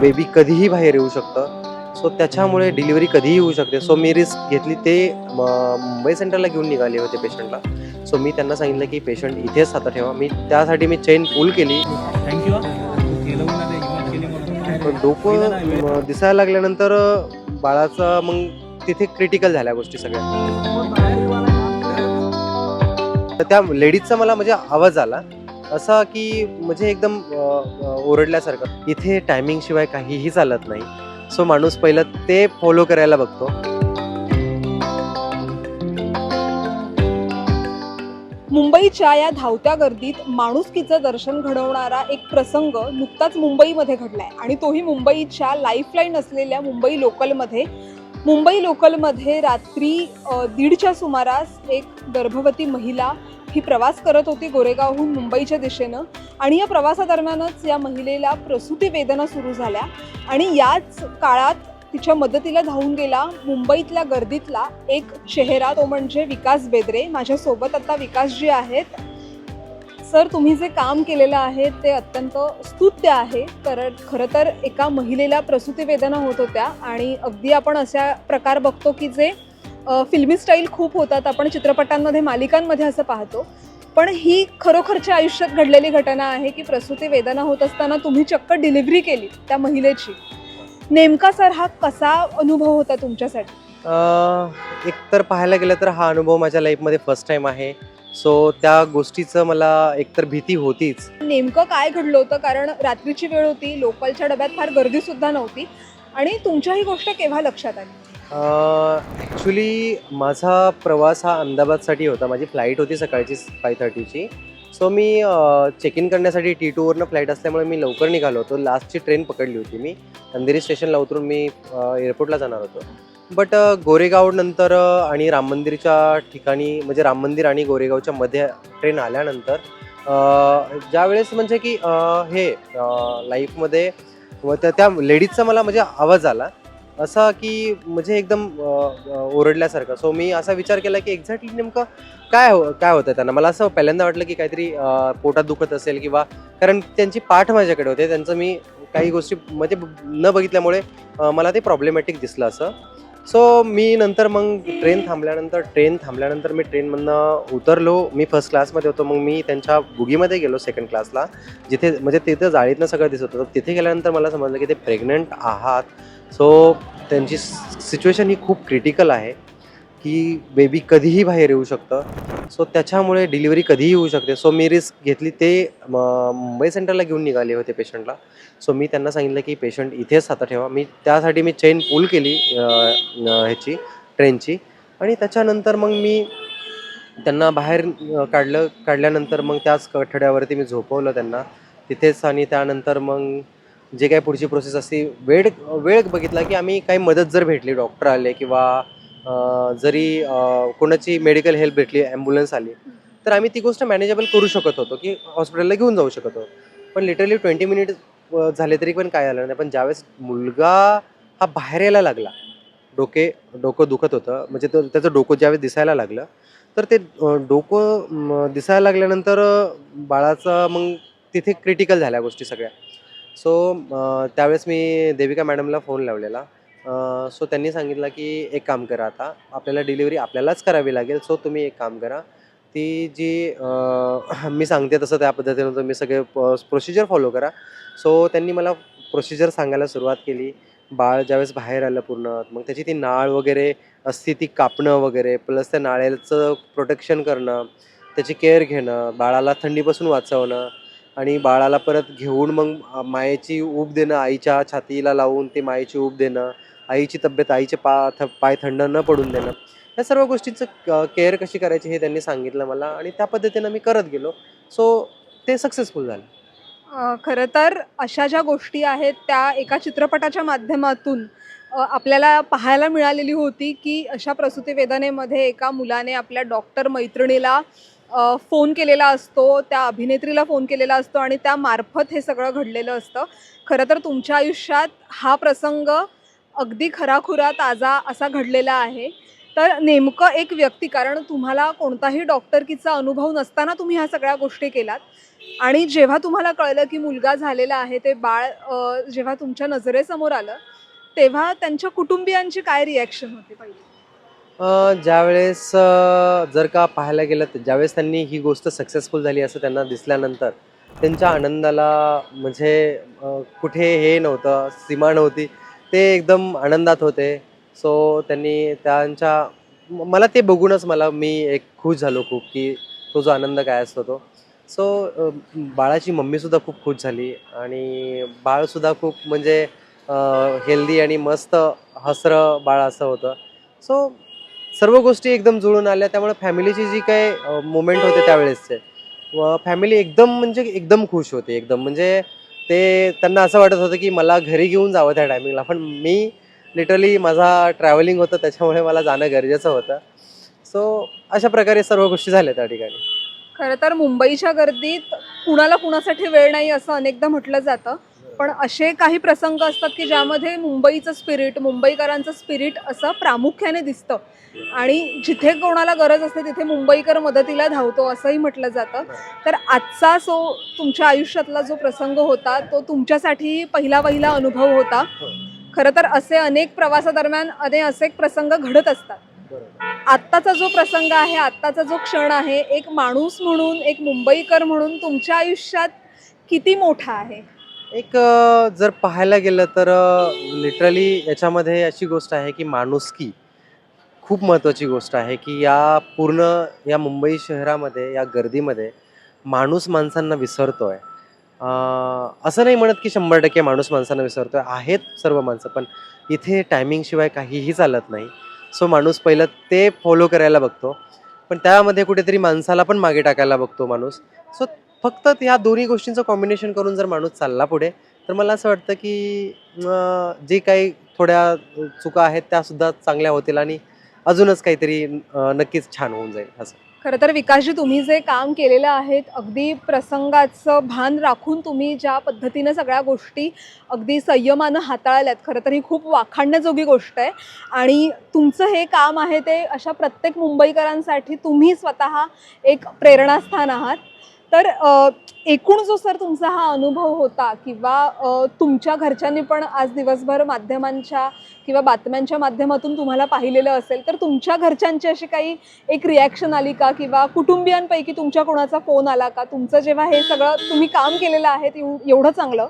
Baby कधीही बाहेर येऊ शकतं. सो त्याच्यामुळे डिलिव्हरी कधीही होऊ शकते. सो मी रिस्क घेतली ते मुंबई सेंटरला घेऊन निघाले होते पेशंटला सो मी त्यांना सांगितलं की पेशंट इथेच आता ठेवा. मी त्यासाठी मी चेन पुल केली. डोकं दिसायला लागल्यानंतर बाळाचं मग तिथे क्रिटिकल झाल्या गोष्टी सगळ्या. तर त्या लेडीजचा मला म्हणजे आवाज आला. असा की म्हणजे एकदम ओरडल्यासारखं. इथे टायमिंग शिवाय काहीही चालत नाही. सो माणूस पहिलं ते फॉलो करायला बघतो. मुंबईच्या या धावत्या गर्दीत माणुसकीचं दर्शन घडवणारा एक प्रसंग नुकताच मुंबईमध्ये घडलाय. आणि तोही मुंबईच्या लाईफलाईन असलेल्या मुंबई लोकलमध्ये मुंबई लोकलमध्ये रात्री दीडच्या सुमारास एक गर्भवती महिला ही प्रवास करत होती गोरेगावहून मुंबईच्या दिशेनं. आणि या प्रवासादरम्यानच या महिलेला प्रसूती वेदना सुरू झाल्या. आणि याच काळात तिच्या मदतीला धावून गेला मुंबईतल्या गर्दीतला एक चेहरा तो म्हणजे विकास बेदरे. माझ्यासोबत आता विकासजी आहेत. सर तुम्ही जे काम केलेलं आहे ते अत्यंत स्तुत्य आहे. कारण खरं तर एका महिलेला प्रसूती वेदना होत होत्या. आणि अगदी आपण अशा प्रकार बघतो की जे फिल्मी स्टाईल खूप होतात. आपण चित्रपटांमध्ये मालिकांमध्ये असं पाहतो. पण ही खरोखरच्या आयुष्यात घडलेली घटना आहे की प्रसूती वेदना होत असताना तुम्ही चक्क डिलिव्हरी केली त्या महिलेची. नेमका सर हा कसा अनुभव होता तुमच्यासाठी? एक तर पाहायला गेलं तर हा अनुभव माझ्या लाईफमध्ये फर्स्ट टाईम आहे. सो त्या गोष्टीचं मला एकतर भीती होतीच. नेमकं काय घडलं होतं? कारण रात्रीची वेळ होती लोकलच्या डब्यात फार गर्दी सुद्धा नव्हती. आणि तुमच्या ही गोष्ट केव्हा लक्षात आली? ॲक्च्युली माझा प्रवास हा अहमदाबादसाठी होता. माझी फ्लाईट होती सकाळची फाय थर्टीची सो मी चेक इन करण्यासाठी टी टूवरनं फ्लाईट असल्यामुळे मी लवकर निघालो होतो. लास्टची ट्रेन पकडली होती मी. अंधेरी स्टेशनला उतरून मी एअरपोर्टला जाणार होतो. बट गोरेगाव नंतर आणि राम मंदिरच्या ठिकाणी म्हणजे राम मंदिर आणि गोरेगावच्या मध्ये ट्रेन आल्यानंतर ज्यावेळेस म्हणजे की हे लाईफमध्ये व त्या लेडीजचा मला म्हणजे आवाज आला. असा की म्हणजे एकदम ओरडल्यासारखं. सो मी असा विचार केला की एक्झॅक्टली नेमकं काय हो काय होतं त्यांना? मला असं पहिल्यांदा वाटलं की काहीतरी पोटात दुखत असेल किंवा कारण त्यांची पाठ माझ्याकडे होते. त्यांचं मी काही गोष्टी म्हणजे न बघितल्यामुळे मला ते प्रॉब्लेमॅटिक दिसलं असं. सो मी नंतर मग ट्रेन थांबल्यानंतर ट्रेन थांबल्यानंतर मी ट्रेनमधनं उतरलो. मी फर्स्ट क्लासमध्ये होतो. मग मी त्यांच्या बुगीमध्ये गेलो सेकंड क्लासला जिथे म्हणजे तिथं जाळीतनं सगळं दिसत होतं. तिथे गेल्यानंतर मला समजलं की ते प्रेग्नंट आहात. सो त्यांची सिच्युएशन ही खूप क्रिटिकल आहे. की बेबी कधीही बाहेर येऊ शकतं. सो त्याच्यामुळे डिलिव्हरी कधीही होऊ शकते. सो मी रिस्क घेतली ते म, मुंबई सेंटरला घेऊन निघाले होते पेशंटला सो मी त्यांना सांगितलं की पेशंट इथेच आता ठेवा. मी त्यासाठी मी चेन पूल केली ह्याची ट्रेनची आणि त्याच्यानंतर मग मी त्यांना बाहेर काढलं काढल्यानंतर मग त्याच कठड्यावरती मी झोपवलं त्यांना. तिथेच आणि त्यानंतर मग जे काही पुढची प्रोसेस असते वेळ वेळ बघितला की आम्ही काही मदत जर भेटली डॉक्टर आले किंवा जरी कोणाची मेडिकल हेल्प भेटली ॲम्ब्युलन्स आली तर आम्ही ती गोष्ट मॅनेजेबल करू शकत होतो की हॉस्पिटलला घेऊन जाऊ शकत होतो. पण लिटरली ट्वेंटी मिनिट झाले तरी पण काय झालं नाही. पण ज्यावेळेस मुलगा हा बाहेर यायला लागला डोके डोकं दुखत होतं म्हणजे तो त्याचं डोकं ज्यावेळेस दिसायला लागलं तर ते डोकं दिसायला लागल्यानंतर बाळाचा बाळाचं मग तिथे क्रिटिकल झाल्या गोष्टी सगळ्या. सो त्यावेळेस मी देविका मॅडमला फोन लावलेला. सो त्यांनी सांगितलं की एक काम करा आता. आपल्याला डिलिव्हरी आपल्यालाच करावी लागेल सो तुम्ही एक काम करा. ती जी अ, मी सांगते तसं त्या पद्धतीनं तुम्ही सगळे प्रोसिजर फॉलो करा. सो त्यांनी मला प्रोसिजर सांगायला सुरुवात केली. बाळ ज्यावेळेस बाहेर आलं पूर्ण मग त्याची ती नाळ वगैरे असते ती कापणं वगैरे प्लस त्या नाळ्याचं प्रोटेक्शन करणं त्याची केअर घेणं बाळाला थंडीपासून वाचवणं आणि बाळाला परत घेऊन मग मायेची ऊब देणं आईच्या छातीला लावून ती मायेची ऊब देणं. आईची तब्येत आईचे पा थ पाय थंड न पडून देणं. या सर्व गोष्टींचं केअर कशी करायची हे त्यांनी सांगितलं मला आणि त्या पद्धतीनं मी करत गेलो. सो ते सक्सेसफुल झालं. खरं तर अशा ज्या गोष्टी आहेत त्या एका चित्रपटाच्या माध्यमातून आपल्याला पाहायला मिळालेली होती की अशा प्रसूती वेदनेमध्ये एका मुलाने आपल्या डॉक्टर मैत्रिणीला फोन केलेला असतो त्या अभिनेत्रीला फोन केलेला असतो आणि त्यामार्फत हे सगळं घडलेलं असतं. खरं तर तुमच्या आयुष्यात हा प्रसंग अगदी खराखुरा ताजा असा घडलेला आहे. तर नेमकं एक व्यक्ती कारण तुम्हाला कोणताही डॉक्टरकीचा अनुभव नसताना तुम्ही ह्या सगळ्या गोष्टी केलात. आणि जेव्हा तुम्हाला कळलं की मुलगा झालेला आहे ते बाळ जेव्हा तुमच्या नजरेसमोर आलं तेव्हा त्यांच्या कुटुंबियांची काय रिॲक्शन होती पाहिजे ज्यावेळेस जर का पाहायला गेलं तर ज्यावेळेस त्यांनी ही गोष्ट सक्सेसफुल झाली असं त्यांना दिसल्यानंतर त्यांच्या आनंदाला म्हणजे कुठे हे नव्हतं सीमा नव्हती. ते एकदम आनंदात होते. सो त्यांनी त्यांच्या मला ते बघूनच मला मी एक खुश झालो खूप की तो जो आनंद काय असतो तो. सो बाळाची मम्मीसुद्धा खूप खुश झाली आणि बाळसुद्धा खूप म्हणजे हेल्दी आणि मस्त हसरं बाळ असं होतं. सो सर्व गोष्टी एकदम जुळून आल्या. त्यामुळे फॅमिलीची जी काही मुमेंट होते त्यावेळेसचे व फॅमिली एकदम म्हणजे एकदम खुश होते एकदम. म्हणजे ते त्यांना असं वाटत होतं की मला घरी घेऊन जावं त्या टायमिंगला पण मी लिटरली माझा ट्रॅव्हलिंग होतं त्याच्यामुळे मला जाणं गरजेचं होतं. सो अशा प्रकारे सर्व गोष्टी झाल्या त्या ठिकाणी. खरं तर मुंबईच्या गर्दीत कुणाला कुणासाठी वेळ नाही असं अनेकदा म्हटलं जातं. पण असे काही प्रसंग असतात की ज्यामध्ये मुंबईचं स्पिरिट मुंबईकरांचं स्पिरिट असं प्रामुख्याने दिसतं. आणि जिथे कोणाला गरज असते तिथे मुंबईकर मदतीला धावतो असंही म्हटलं जातं. तर आजचा जो तुमच्या आयुष्यातला जो प्रसंग होता तो तुमच्यासाठी पहिला पहिला अनुभव होता. खरं तर असे अनेक प्रवासादरम्यान अनेक असे प्रसंग घडत असतात. आत्ताचा जो प्रसंग आहे आत्ताचा जो क्षण आहे एक माणूस म्हणून एक मुंबईकर म्हणून तुमच्या आयुष्यात किती मोठा आहे? एक अ, जर पाहायला गेलं तर लिटरली याच्यामध्ये अशी गोष्ट आहे की माणुसकी खूप महत्त्वाची गोष्ट आहे की या पूर्ण या मुंबई शहरामध्ये या गर्दीमध्ये माणूस माणसांना विसरतोय. आहे असं नाही म्हणत की शंभर टक्के माणूस माणसांना विसरतोय आहेत सर्व माणसं पण इथे टायमिंगशिवाय काहीही चालत नाही. सो माणूस पहिलं ते फॉलो करायला बघतो. पण त्यामध्ये कुठेतरी माणसाला पण मागे टाकायला बघतो माणूस. सो फक्त ह्या दोन्ही गोष्टींचं कॉम्बिनेशन करून जर माणूस चालला पुढे तर मला असं वाटतं की जे काही थोड्या चुका आहेत त्यासुद्धा चांगल्या होतील आणि अजूनच काहीतरी नक्कीच छान होऊन जाईल असं. खरं तर विकासजी तुम्ही जे काम केलेलं आहेत अगदी प्रसंगाचं भान राखून तुम्ही ज्या पद्धतीनं सगळ्या गोष्टी अगदी संयमानं हाताळल्यात खरं तर ही खूप वाखाणण्याजोगी गोष्ट आहे. आणि तुमचं हे काम आहे ते अशा प्रत्येक मुंबईकरांसाठी तुम्ही स्वतः एक प्रेरणास्थान आहात. तर एकूण जो सर तुमचा हा अनुभव होता किंवा तुमच्या घरच्यांनी पण आज दिवसभर माध्यमांच्या किंवा बातम्यांच्या माध्यमातून तुम्हाला पाहिलेलं असेल तर तुमच्या घरच्यांची अशी काही एक रिॲक्शन आली का? किंवा कुटुंबियांपैकी तुमच्या कोणाचा फोन आला का? तुमचं जेव्हा हे सगळं तुम्ही काम केलेलं आहे एवढं चांगलं.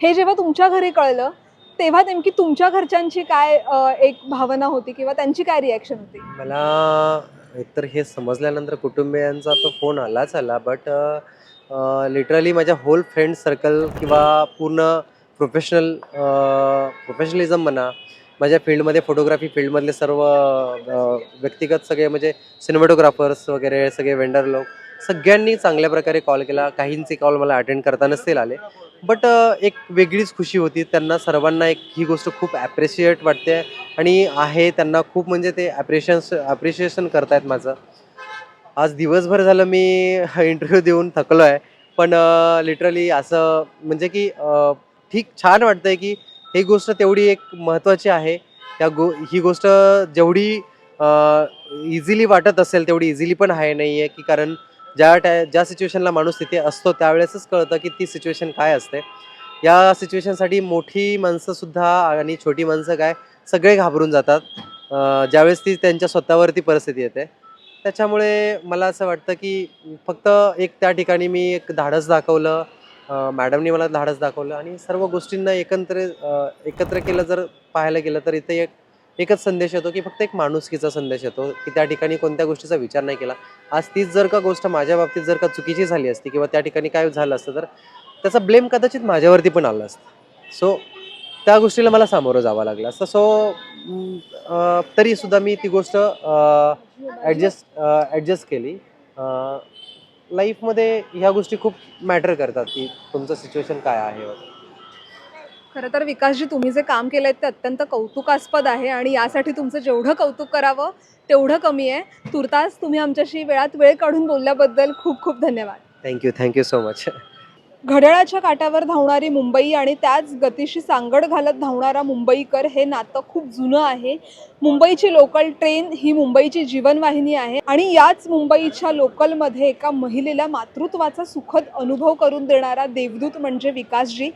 हे जेव्हा तुमच्या घरी कळलं तेव्हा नेमकी तुमच्या घरच्यांची काय एक भावना होती किंवा त्यांची काय रिॲक्शन होती? मला एकतर हे समजल्यानंतर कुटुंबियांचा तो फोन आलाच आला बट लिटरली माझ्या होल फ्रेंड सर्कल किंवा पूर्ण प्रोफेशनल प्रोफेशनलिझम म्हणा माझ्या फील्डमध्ये फोटोग्राफी फील्डमधले सर्व व्यक्तिगत सगळे म्हणजे सिनेमॅटोग्राफर्स वगैरे सगळे वेंडर लोक सगळ्यांनी चांगल्या प्रकारे कॉल केला. काहींचे कॉल मला अटेंड करता नसतील आले. बट एक वेगळीच खुशी होती. त्यांना सर्वांना एक ही गोष्ट खूप ॲप्रिशिएट वाटते. आणि आहे त्यांना खूप म्हणजे ते ॲप्रिशियन्स ॲप्रिशिएशन करतायत माझं. आज दिवसभर झालं मी इंटरव्ह्यू देऊन थकलो आहे पण लिटरली असं म्हणजे की ठीक छान वाटतंय की ही गोष्ट तेवढी एक महत्त्वाची आहे. त्या गो ही गोष्ट जेवढी इझिली वाटत असेल तेवढी इझिली पण आहे नाही आहे की कारण ज्या टाय ज्या सिच्युएशनला माणूस तिथे असतो त्यावेळेसच कळतं की ती सिच्युएशन काय असते. या सिच्युएशनसाठी मोठी माणसंसुद्धा आणि छोटी माणसं काय सगळे घाबरून जातात. ज्यावेळेस ती त्यांच्या स्वतःवरती परिस्थिती येते. त्याच्यामुळे मला असं वाटतं की फक्त एक त्या ठिकाणी मी एक धाडस दाखवलं. मॅडमनी मला धाडस दाखवलं आणि सर्व गोष्टींना एकत्र एकत्र केलं जर पाहायला गेलं तर इथे एक एकच संदेश येतो की फक्त एक माणुसकीचा संदेश येतो की त्या ठिकाणी कोणत्या गोष्टीचा विचार नाही केला. आज तीच जर का गोष्ट माझ्या बाबतीत जर का चुकीची झाली असती किंवा त्या ठिकाणी काय झालं असतं तर त्याचा ब्लेम कदाचित माझ्यावरती पण आला असतं. सो त्या गोष्टीला मला सामोरं जावं लागलं. असतं सो तरीसुद्धा मी ती गोष्ट ॲडजस्ट ॲडजस्ट केली. लाईफमध्ये ह्या गोष्टी खूप मॅटर करतात की तुमचं सिच्युएशन काय आहे. वगैरे. खरं तर विकासजी तुम्ही जे काम केलंय ते अत्यंत कौतुकास्पद आहे आणि यासाठी तुमचं जेवढं कौतुक करावं तेवढं कमी आहे. तुर्तास तुम्ही आमच्याशी वेळात वेळ काढून बोलल्याबद्दल खूप खूप धन्यवाद. थँक्यू थँक्यू सो मच घड्याळाच्या काटावर धावणारी मुंबई आणि त्याच गतीशी सांगड घालत धावणारा मुंबईकर हे नातं खूप जुनं आहे. मुंबईची लोकल ट्रेन ही मुंबईची जीवनवाहिनी आहे आणि याच मुंबईच्या लोकलमध्ये एका महिलेला मातृत्वाचा सुखद अनुभव करून देणारा देवदूत म्हणजे विकासजी.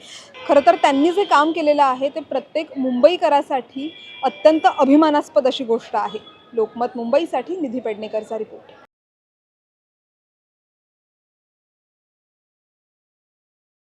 खरं तर त्यांनी जे काम केलेलं आहे ते प्रत्येक मुंबईकरासाठी अत्यंत अभिमानास्पद अशी गोष्ट आहे. लोकमत मुंबईसाठी निधी पेडणेकरचा रिपोर्ट